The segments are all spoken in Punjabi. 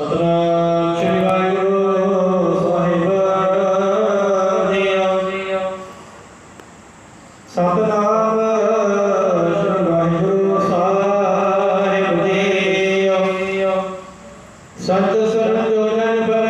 ਸਤਨਾਮ ਸ੍ਰੀ ਵਾਹਿਗੁਰੂ ਸਾਹਿਬ ਜੀ। ਸਤਨਾਮ ਸ੍ਰੀ ਵਾਹਿਗੁਰੂ ਸਾਹਿਬ ਜੀ। ਸਤ ਸਰਬ ਜੋਨ ਪਰ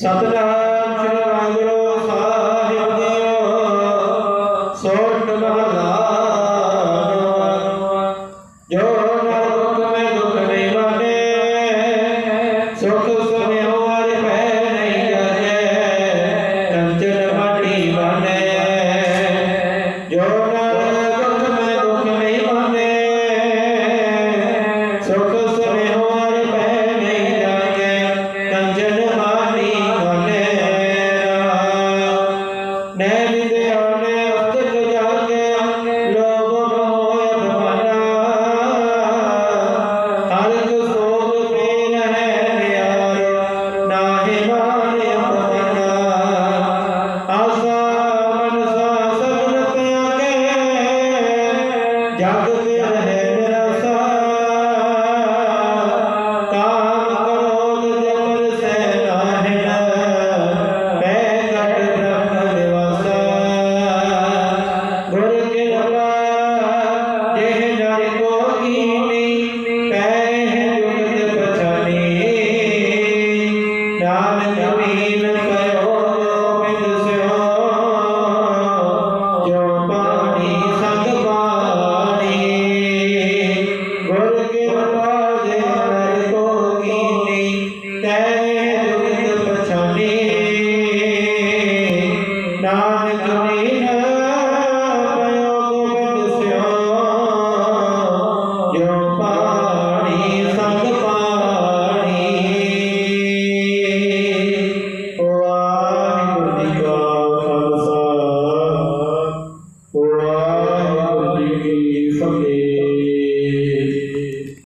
ਸਤਨਾਮ ਸ੍ਰੀ ਵਾਹਿਗੁਰੂ ਸਾਹਿਬ ਜੀਓ। ਸੋਟ ਮਹਲਾ ਜਗ ਤੇ ਰਹੇ Amen. Amen.